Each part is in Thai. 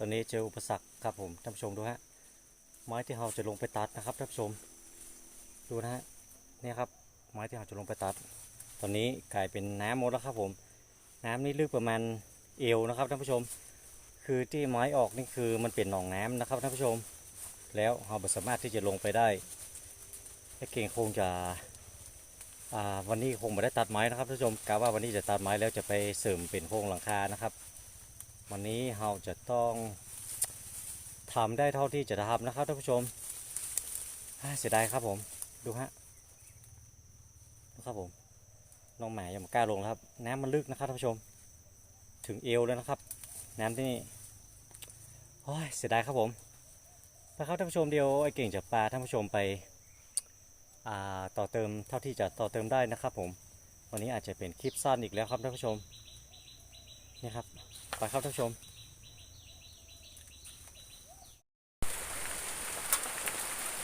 ตอนนี้เจออุปสรรคครับผมท่านผู้ชมดูฮะไม้ที่เราจะลงไปตัดนะครับท่านผู้ชม ดูนะฮะนี่ครับไม้ที่เราจะลงไปตัด ตอนนี้กลายเป็นน้ำหมดแล้วครับผม น้ำนี่ลึกประมาณเอวนะครับท่านผู้ชม คือที่ไม้ออกนี่คือมันเป็นหนองน้ำนะครับท่านผู้ชม แล้วเราไม่สามารถที่จะลงไปได้ไอ้เก่งคงจะวันนี้คงไม่ได้ตัดไม้นะครับท่านผู้ชมกะว่าวันนี้จะตัดไม้แล้วจะไปเสริมเป็นโครงหลังคานะครับ วันนี้เราจะต้องทำได้เท่าที่จะทำนะครับท่านผู้ชมเสียดายครับผมดูฮะดูครับผมน้องหมายังไม่กล้าลงแล้วครับ น้ำมันลึกนะครับท่านผู้ชม ถึงเอวแล้วนะครับ น้ำที่นี่โอ้ยเสียดายครับผมไปครับท่านผู้ชมเดียวไอ้เก่งจะพาท่านผู้ชมไปต่อเติมเท่าที่จะต่อเติมได้นะครับผม วันนี้อาจจะเป็นคลิปสั้นอีกแล้วครับท่านผู้ชมนี่ครับ ไปครับท่านผู้ชม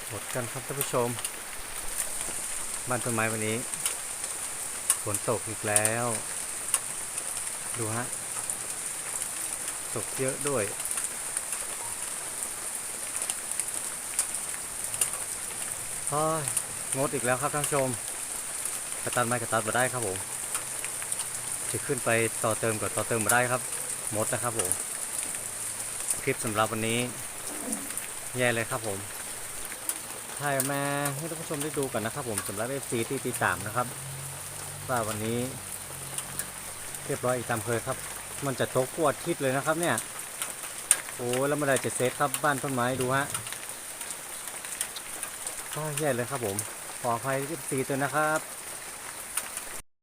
หมดกันครับท่านผู้ชม บ้านต้นไม้วันนี้ ฝนตกอีกแล้ว ดูฮะ ตกเยอะด้วยโอยงดอีกแล้วครับท่านผู้ชม กระตันไม้กระตันมาได้ครับผมจะขึ้นไปต่อเติมกับต่อเติมมาได้ครับ หมดนะครับผมคลิปสำหรับวันนี้แย่เลยครับผมถ่ายมาให้ท่านผู้ชมได้ดูกันนะครับ ผมสำหรับ FC ที่ตีสามนะครับว่าวันนี้ เรียบร้อยอีกตามเคยครับ มันจะตกกวดทิศเลยนะครับ เนี่ยโอ้แล้วเมื่อไรจะเซตครับบ้านต้นไม้ดูฮะก็แย่เลยครับผมขออภัย FC ตัวนะครับ